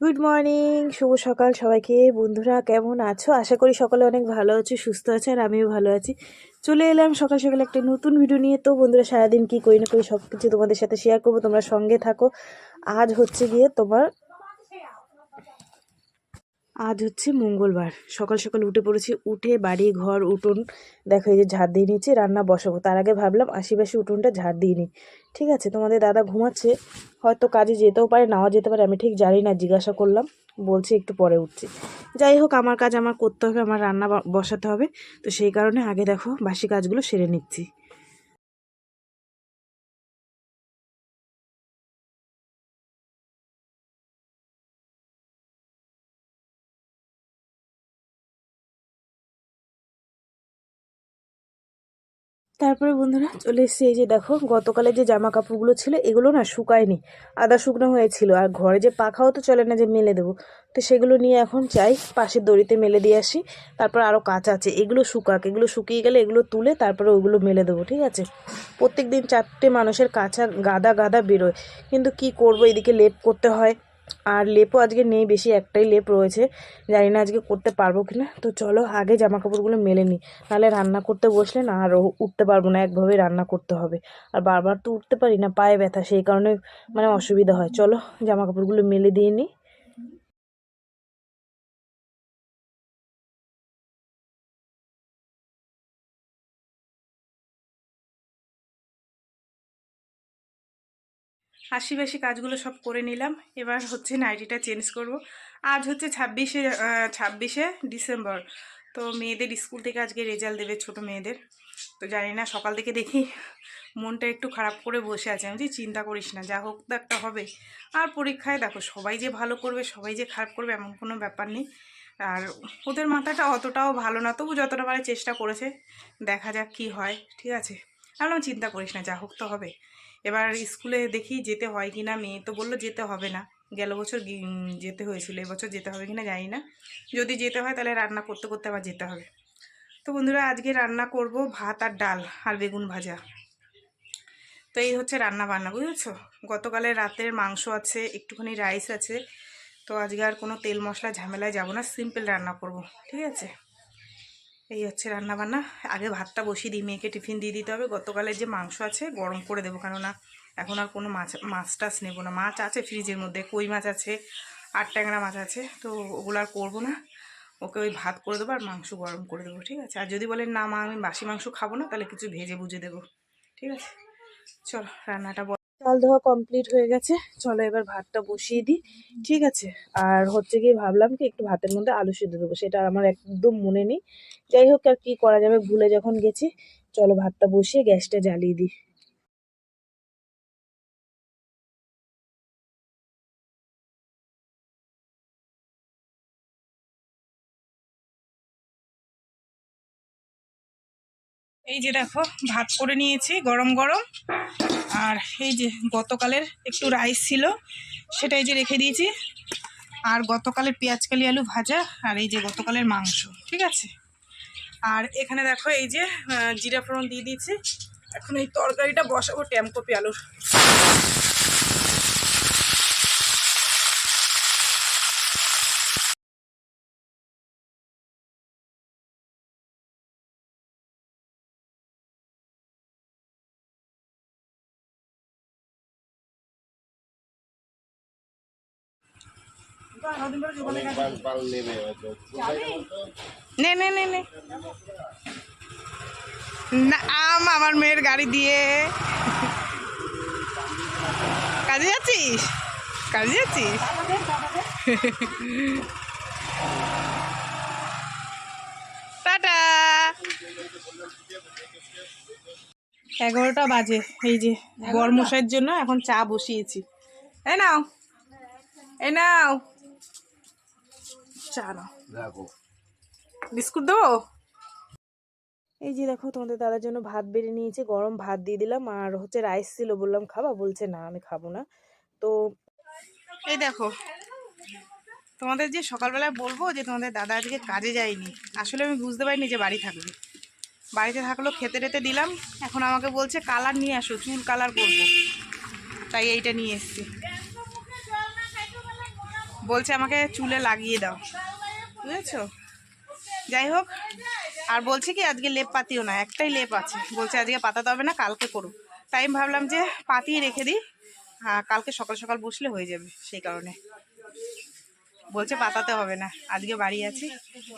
Good morning শুভ সকাল সবাইকে। বন্ধুরা, কেমন আছো? আশা করি সকলে অনেক ভালো আছো, সুস্থ আছে, আর আমিও ভালো আছি। চলে এলাম সকাল সকালে একটা নতুন ভিডিও নিয়ে। তো বন্ধুরা, সারাদিন কি করি না করি সব কিছু তোমাদের সাথে শেয়ার করব, তোমরা সঙ্গে থাকো। আজ হচ্ছে গিয়ে তোমার আজ হচ্ছে মঙ্গলবার। সকাল সকাল উঠে পড়েছি, উঠে বাড়ি, ঘর, উঠোন। দেখো এই যে ঝাড় দিয়ে নিচ্ছি রান্না বসাবো। তার আগে ভাবলাম আশিপাশি উঠোনটা ঝাড় দিয়ে নিই। ঠিক আছে, তোমাদের দাদা ঘুমাচ্ছে, হয়তো কাজে যেতেও পারে, নাও যেতে পারে, আমি ঠিক জানি না, জিজ্ঞাসা করলাম। বলছি একটু পরে উঠছি। যাই হোক, আমার কাজ আমার করতে হবে, আমার রান্না বসাতে হবে। তো সেই কারণে আগে দেখো বাসি কাজগুলো সেরে নিচ্ছি। তারপরে বন্ধুরা চলে এসেছি এই যে দেখো গতকালে যে জামা কাপড়গুলো ছিল, এগুলো না শুকায়নি, আদা শুকনো হয়েছিল। আর ঘরে যে পাখাও তো চলে না যে মেলে দেবো। তো সেগুলো নিয়ে এখন চাই, পাশের দড়িতে মেলে দিয়ে আসি, তারপর আরও কাঁচা আছে, এগুলো শুকাক। এগুলো শুকিয়ে গেলে এগুলো তুলে তারপরে ওইগুলো মেলে দেবো, ঠিক আছে? প্রত্যেক দিন চারটে মানুষের কাঁচা গাদা গাদা বেরোয়। কিন্তু কি করব, এদিকে লেপ করতে হয়। আর লেপও আজকে নেই, বেশি একটাই লেপ রয়েছে। জানি না আজকে করতে পারব কি না তো চলো, আগে জামা কাপড়গুলো মেলে নিই নাহলে রান্না করতে বসলে না আর উঠতে পারব না, একভাবে রান্না করতে হবে। আর বারবার তো উঠতে পারি না, পায়ে ব্যথা, সেই কারণে মানে অসুবিধা হয়। চলো জামা কাপড়গুলো মেলে দিয়ে নিই আশি বাসি কাজগুলো সব করে নিলাম। এবার হচ্ছে নাইটিটা চেঞ্জ করব। আজ হচ্ছে ছাব্বিশে ছাব্বিশে ডিসেম্বর। তো মেয়েদের স্কুল থেকে আজকে রেজাল্ট দেবে ছোট মেয়েদের। তো জানি না, সকাল থেকে দেখি মনটা একটু খারাপ করে বসে আছে। আমি যে চিন্তা করিস না, যা হোক তো একটা হবে। আর পরীক্ষায় দেখো, সবাই যে ভালো করবে, সবাই যে খারাপ করবে, এমন কোনো ব্যাপার নেই। আর ওদের মাথাটা অতটাও ভালো না, তবু যতটা পারে চেষ্টা করেছে। দেখা যাক কি হয়, ঠিক আছে? আমি চিন্তা করিস না, যা হোক তো হবে। এবার স্কুলে দেখি যেতে হয় কি না, মেয়ে তো বলল যেতে হবে না। গেল বছর যেতে হয়েছিল, এবছর যেতে হবে কি না জানি না। যদি যেতে হয় তাহলে রান্না করতে করতে আবার যেতে হবে। তো বন্ধুরা, আজকে রান্না করব ভাত আর ডাল আর বেগুন ভাজা। তো এই হচ্ছে রান্না বান্না, বুঝেছ? গতকালের রাতের মাংস আছে, একটুখানি রাইস আছে। তো আজকে আর কোনো তেল মশলা ঝামেলায় যাব না, সিম্পল রান্না করব, ঠিক আছে? এই হচ্ছে রান্না বান্না আগে ভাতটা বসিয়ে দিই, মেয়েকে টিফিন দিয়ে দিতে হবে। গতকালের যে মাংস আছে, গরম করে দেবো। কেননা এখন আর কোনো মাছ মাছ টাছ নেব না। মাছ আছে ফ্রিজের মধ্যে, কই মাছ আছে আর ট্যাংরা মাছ আছে, তো ওগুলো আর করব না। ওকে ওই ভাত করে দেবো আর মাংস গরম করে দেবো, ঠিক আছে? আর যদি বলেন না মা, আমি বাসি মাংস খাব না, তাহলে কিছু ভেজে বুঝে দেবো, ঠিক আছে? চলো, রান্নাটা চাল ধোয়া কমপ্লিট হয়ে গেছে। চলো এবার ভাতটা বসিয়ে দিই। ঠিক আছে? আর হচ্ছে গিয়ে ভাবলাম কি, একটু ভাতের মধ্যে আলু সিদ্ধ দেবো। সেটা আমার একদম মনে নেই। যাই হোক, আর কি করা যাবে? ভুলে যখন গেছি। চলো ভাতটা বসিয়ে গ্যাসটা জ্বালিয়ে দিই। এই যে দেখো, ভাত করে নিয়েছি, গরম গরম। আর এই যে গতকালের একটু রাইস ছিল, সেটাই যে রেখে দিয়েছি। আর গতকালের পেঁয়াজ কালি আলু ভাজা আর এই যে গতকালের মাংস, ঠিক আছে? আর এখানে দেখো এই যে জিরা ফোড়ন দিয়ে দিয়েছি। এখন এই তরকারিটা বসাবো ট্যামকপি আলুর। আম আমার মেয়ের গাড়ি দিয়ে। কাজে যাচ্ছিস? কাজে যাচ্ছিস? টাটা। এগারোটা বাজে, এই যে বরমশাইয়ের জন্য এখন চা বসিয়েছি। এই নাও এই নাও। চা বিস্কুট দেবো? এই যে দেখো তোমাদের দাদার জন্য ভাত বেড়ে নিয়েছে গরম ভাত দিয়ে দিলাম আর হচ্ছে রাইস ছিল বললাম খাবা? বলছে না আমি খাব না। তো এই দেখো তোমাদের যে সকালবেলায় বলব যে তোমাদের দাদা আজকে কাজে যায়নি। আসলে আমি বুঝতে পারিনি যে বাড়ি থাকবে। বাড়িতে থাকল খেতে টেতে দিলাম এখন আমাকে বলছে কালার নিয়ে আসো চুল কালার করব। তাই এইটা নিয়ে এসছি। বলছে আমাকে চুলে লাগিয়ে দাও। বুঝেছ? যাই হোক, আর বলছে কি, আজকে লেপ পাতিও না, একটাই লেপ আছে। বলছে আজকে পাতাতে হবে না, কালকে করো তাই আমি ভাবলাম যে পাতিয়ে রেখে দিই হ্যাঁ কালকে সকাল সকাল বসলে হয়ে যাবে সেই কারণে। বলছে পাতাতে হবে না, আজকে বাড়ি আছি।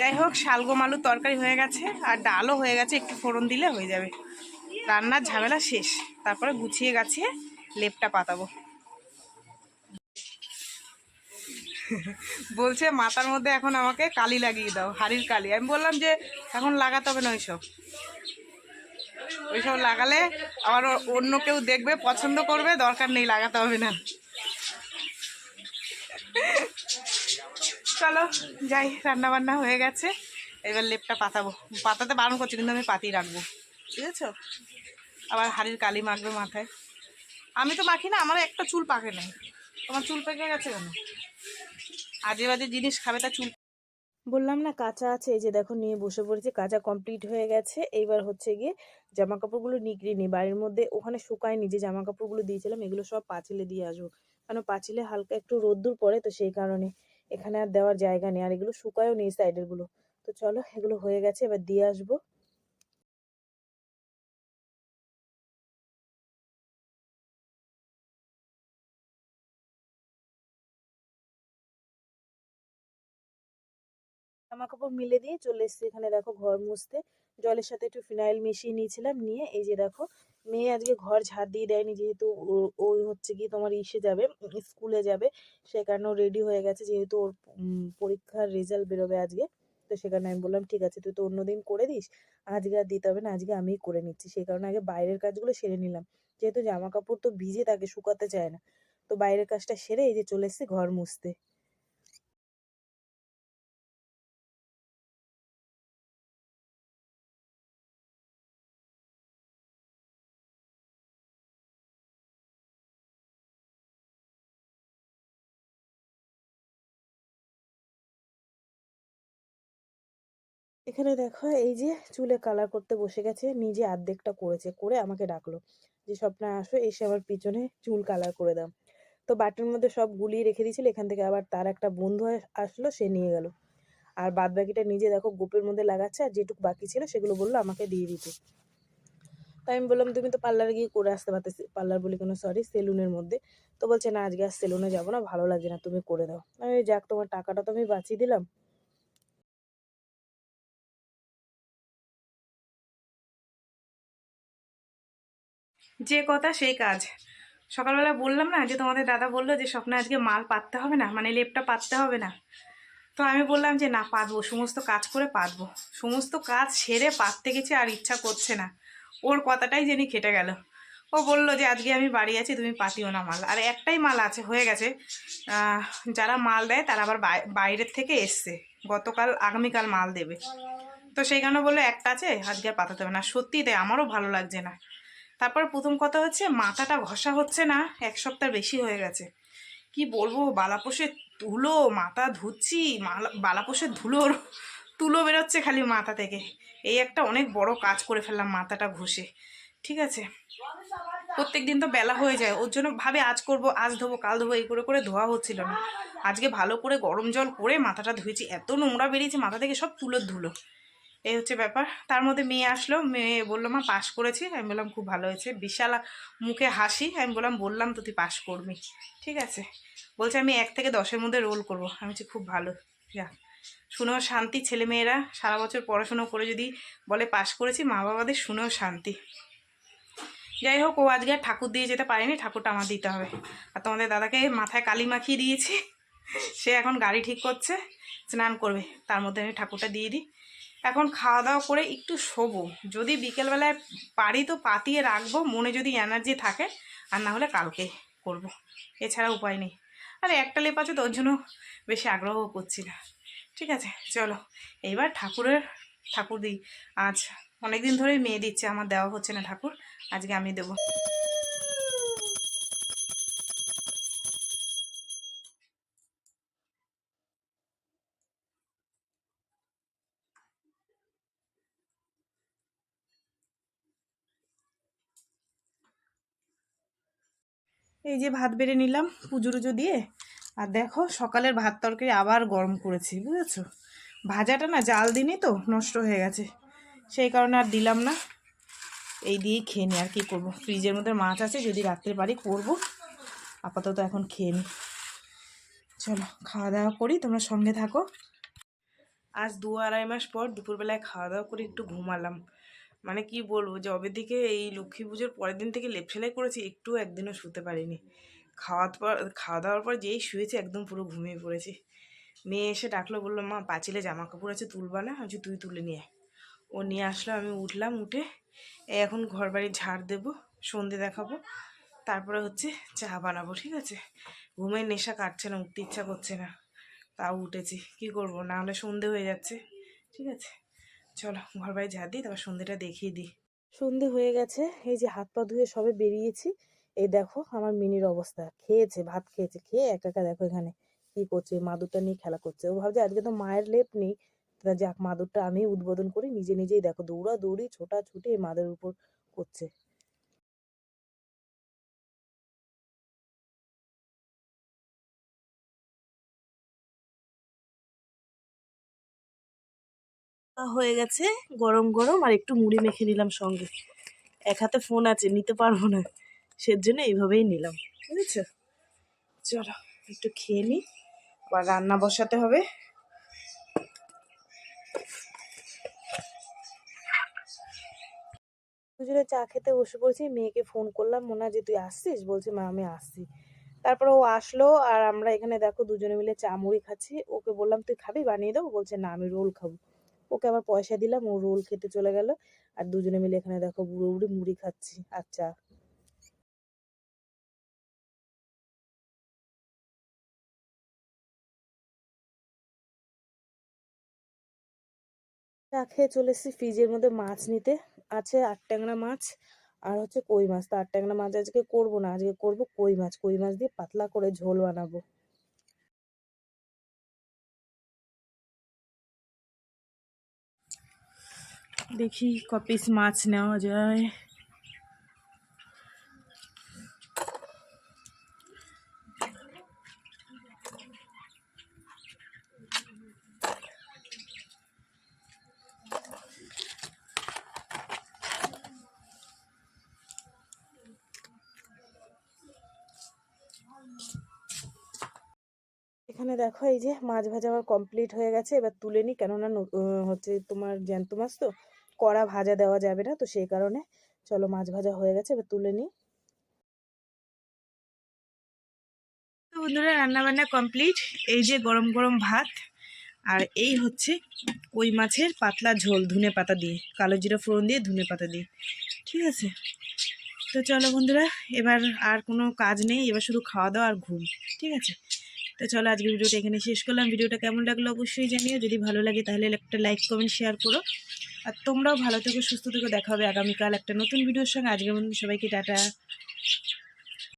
যাই হোক, শালগম আলুর তরকারি হয়ে গেছে, আর ডালও হয়ে গেছে, একটু ফোড়ন দিলে হয়ে যাবে। রান্নার ঝামেলা শেষ, তারপরে গুছিয়ে গাছিয়ে লেপটা পাতাবো। বলছে, মাথার মধ্যে এখন আমাকে কালি লাগিয়ে দাও, হাড়ির কালি। আমি বললাম যে, এখন লাগাতে হবে না ওইসব। ওইসব লাগালে আবার অন্য কেউ দেখবে, পছন্দ করবে, দরকার নেই, লাগাতে হবে না। চলো, যাই রান্না বান্না হয়ে গেছে। এবার লেপটা পাতাবো। পাতাতে বারণ করছি, কিন্তু আমি পাতিয়ে রাখব। ঠিক আছে আবার হাড়ির কালি মাখবে মাথায়। আমি তো মাখি না, আমার একটা চুল পাকে নাই। তোমার চুল পেকে গেছে কেন? আজে বাজে জিনিস খাবে তা চুল বললাম না, কাঁচা আছে, এই যে দেখো নিয়ে বসে পড়েছে, কাঁচা কমপ্লিট হয়ে গেছে। এইবার হচ্ছে গিয়ে জামা কাপড়গুলো নিগড়ি নি বাড়ির মধ্যে ওখানে শুকায়নি, যে জামা কাপড়গুলো দিয়েছিলাম, এগুলো সব পাঁচিলে দিয়ে আসব। কারণ পাঁচিলে হালকা একটু রোদ্দুর পড়ে তো সেই কারণে। এখানে আর দেওয়ার জায়গা নেই, আর এগুলো শুকায়ও নেই সাইডেরগুলো। তো চলো, এগুলো হয়ে গেছে, এবার দিয়ে আসব। জামা কাপড় মিলে দিয়ে চলে এসেছি এখানে দেখো ঘর মুছতে। জলের সাথে একটু ফিনাইল মিশিয়ে নিয়েছিলাম, নিয়ে এই যে দেখো মেয়ে আজকে ঘর ঝাড় দিয়ে দেয়নি যেহেতু ও- হচ্ছে কি তোমার ইসে যাবে স্কুলে যাবে। সে কারণে রেডি হয়ে গেছে যেহেতু ওর পরীক্ষার রেজাল্ট বেরোবে আজকে। তো সে কারণে আমি বললাম, ঠিক আছে, তুই তো অন্যদিন করে দিস। আজকে আর দিতে হবে না, আজকে আমিই করে নিচ্ছি। সেই কারণে আগে বাইরের কাজগুলো সেরে নিলাম। যেহেতু জামা কাপড় তো ভিজে থাকে শুকাতে চায় না। তো বাইরের কাজটা সেরে এই যে চলে এসেছি ঘর মুছতে। এখানে দেখো, এই যে চুলে কালার করতে বসে গেছে, নিজে অর্ধেকটা করেছে, করে আমাকে ডাকলো যে, স্বপ্না, আসো, এসে আমার পিছনে চুল কালার করে দাও। তো বাটির মধ্যে সব গুলিয়ে রেখে দিয়েছিল, এখান থেকে আবার তার একটা বন্ধু আস- আসলো, সে নিয়ে গেল। আর বাদ বাকিটা নিজে দেখো গোপের মধ্যে লাগাচ্ছে, আর যেটুকু বাকি ছিল সেগুলো বলল আমাকে দিয়ে দিতে। তাই আমি বললাম, তুমি তো পার্লারে গিয়ে করে আসতে পারতে পার্লার বলি কোনো সরি সেলুনের মধ্যে। তো বলছে, না, আজকে আর সেলুনে যাব না, ভালো লাগছে না, তুমি করে দাও। আমি যাক, তোমার টাকাটা তো আমি বাঁচিয়ে দিলাম। যে কথা সেই কাজ। সকালবেলা বললাম না যে তোমাদের দাদা বলল যে স্বপ্নে আজকে মাল পাততে হবে না মানে লেপটা পাততে হবে না। তো আমি বললাম যে না, পাতবো, সমস্ত কাজ করে পাতবো। সমস্ত কাজ সেরে পাততে গেছে আর ইচ্ছা করছে না। ওর কথাটাই জেনে খেটে গেল। ও বলল যে, আজকে আমি বাড়ি আছি, তুমি পাতিও না মাল। আর একটাই মাল আছে, হয়ে গেছে। যারা মাল দেয় তারা আবার বাইরের থেকে এসছে। গতকাল, আগামীকাল মাল দেবে। তো সেই কারণে বলল, একটা আছে, আজকে আর পাতাতে হবে না। সত্যি তাই, আমারও ভালো লাগছে না। তারপর প্রথম কথা হচ্ছে মাথাটা ঘষা হচ্ছে না, এক সপ্তাহ বেশি হয়ে গেছে। কি বলব বালাপোষের ধুলো, মাথা ধুচ্ছি বালাপোষের ধুলোর তুলো বেরোচ্ছে খালি মাথা থেকে। এই একটা অনেক বড় কাজ করে ফেললাম মাথাটা ঘষে, ঠিক আছে? প্রত্যেক দিন তো বেলা হয়ে যায়, ওর জন্য ভাবে আজ করব, আজ ধোবো, কাল ধোবো, এই করে করে ধোয়া হচ্ছিল না। আজকে ভালো করে গরম জল করে মাথাটা ধুয়েছি, এত নোংরা বেরিয়েছে মাথা থেকে সব তুলোর ধুলো। এই হচ্ছে ব্যাপার। তার মধ্যে মেয়ে আসলো, মেয়ে বলল, মা পাস করেছি আমি বললাম, খুব ভালো হয়েছে। বিশাল মুখে হাসি, আমি বললাম বললাম তো তুই পাস করবি। ঠিক আছে? বলছে, আমি এক থেকে দশের মধ্যে রোল করব। আমি বলছি, খুব ভালো। যা। শুনেও শান্তি, ছেলেমেয়েরা সারা বছর পড়াশুনো করে যদি বলে পাস করেছি মা বাবাদের শুনেও শান্তি। যাই হোক, ও আজকে ঠাকুর দিয়ে যেতে পারেনি, ঠাকুরটা আমার দিতে হবে। আর তোমাদের দাদাকে মাথায় কালি মাখিয়ে দিয়েছি। সে এখন গাড়ি ঠিক করছে, স্নান করবে। তার মধ্যে আমি ঠাকুরটা দিয়ে দিই। এখন খাওয়া দাওয়া করে একটু শোবো। যদি বিকেলবেলায় পারি তো পাতিয়ে রাখব, মনে যদি এনার্জি থাকে, আর না হলে কালকে করব। এছাড়া উপায় নেই। আর একটা লেপ আছে তো ওর জন্য বেশি আগ্রহ করছি না। ঠিক আছে, চলো। এইবার ঠাকুরের ঠাকুর দিই আজ অনেকদিন ধরেই মেয়ে দিচ্ছে, আমার দেওয়া হচ্ছে না ঠাকুর, আজকে আমি দেবো। এই যে ভাত বেড়ে নিলাম পুজো টুজো দিয়ে। আর দেখো সকালের ভাত তরকারি আবার গরম করেছি, বুঝেছ? ভাজাটা না জাল দিনই তো নষ্ট হয়ে গেছে। সেই কারণে আর দিলাম না। এই দিয়েই খেয়ে নিই আর কি করব? ফ্রিজের মধ্যে মাছ আছে, যদি রাত্রে পারি করব, আপাতত এখন খেয়ে নিই চলো খাওয়া দাওয়া করি, তোমরা সঙ্গে থাকো। আজ দু আড়াই মাস পর দুপুরবেলায় খাওয়া দাওয়া করে একটু ঘুমালাম। মানে কি বলব জবে থেকে এই লক্ষ্মী পুজোর পরের দিন থেকে লেপ সেলাই করেছি একটু একদিনও শুতে পারিনি। খাওয়ার পর, খাওয়া দাওয়ার পর যেই শুয়েছি একদম পুরো ঘুমিয়ে পড়েছি। মেয়ে এসে ডাকলো, বলল, মা, পাঁচিলে জামা কাপড় আছে, তুলবা না? আমি তুই তুলে নিয়ে ও নিয়ে আসলো, আমি উঠলাম, উঠে এখন ঘর বাড়ি ঝাড় দেবো, সন্ধে দেখাবো, তারপরে হচ্ছে চা বানাবো, ঠিক আছে? ঘুমের নেশা কাটছে না, উঠতে ইচ্ছা করছে না। তাও উঠেছি, কি করব? না হলে সন্ধে হয়ে যাচ্ছে, ঠিক আছে? চলো ঘর বাড়ি ঝাড় দিই, তারপর সন্ধেটা দেখিয়ে দিই। সন্ধে হয়ে গেছে, এই যে হাত পা ধুয়ে সবে বেরিয়েছি। এই দেখো আমার মিনির অবস্থা, খেয়েছে, ভাত খেয়েছে, খেয়ে একা একা দেখো এখানে কি করছে, মাদুরটা নিয়ে খেলা করছে। ও ভাবছে আজকে তো মায়ের লেপ নেই যাক, মাদুরটা আমি উদ্বোধন করি, নিজে নিজেই দেখো দৌড়া দৌড়ি ছোটা ছুটি এই মাদের উপর করছে। হয়ে গেছে, গরম গরম, আর একটু মুড়ি মেখে নিলাম সঙ্গে। এক হাতে ফোন আছে, নিতে পারব না। সেজন্য এইভাবেই নিলাম, বুঝেছ? চলো, একটু খেয়ে নিই আবার রান্না বসাতে হবে। দুজনে চা খেতে বসে পড়েছি, মেয়েকে ফোন করলাম, মনে হয় যে তুই আসছিস? বলছে, মা, আমি আসছি। তারপরে ও আসলো, আর আমরা এখানে দেখো দুজনে মিলে চা মুড়ি খাচ্ছি। ওকে বললাম, তুই খাবি? বানিয়ে দেবো? বলছে, না, আমি রোল খাব। ওকে আবার পয়সা দিলাম, ও রোল খেতে চলে গেল। আর দুজনে মিলে এখানে দেখো বুড়ো বুড়ি মুড়ি খাচ্ছি চা। চা খেয়ে চলে এসেছি ফ্রিজের মধ্যে মাছ নিতে। আছে আট ট্যাংরা মাছ আর হচ্ছে কই মাছ। তো আট ট্যাংরা মাছ আজকে করব না, আজকে করব কই মাছ। কই মাছ দিয়ে পাতলা করে ঝোল বানাবো। দেখি ক পিস মাছ নেওয়া যায়। এখানে দেখো এই যে মাছ ভাজা আমার কমপ্লিট হয়ে গেছে। এবার তুলে নিই কেননা হচ্ছে তোমার জ্যান্ত মাছ তো। কড়া ভাজা দেওয়া যাবে না, তো সেই কারণে চলো মাছ ভাজা হয়ে গেছে, এবার তুলে নিই। তো বন্ধুরা রান্না বান্না কমপ্লিট এই যে গরম গরম ভাত, আর এই হচ্ছে কই মাছের পাতলা ঝোল, ধনে পাতা দিয়ে, কালো জিরা ফোড়ন দিয়ে ধনে পাতা দিয়ে। ঠিক আছে? তো চলো বন্ধুরা, এবার আর কোনো কাজ নেই, এবার শুধু খাওয়া দাওয়া আর ঘুম। ঠিক আছে? তো চলো আজকের ভিডিওটা এখানে শেষ করলাম। ভিডিওটা কেমন লাগল অবশ্যই জানিও। যদি ভালো লাগে তাহলে একটা লাইক কমেন্ট শেয়ার করো। আর তোমরাও ভালো থেকো, সুস্থ থেকো, দেখা হবে আগামীকাল একটা নতুন ভিডিওর সঙ্গে। আজকের সবাইকে টাটা।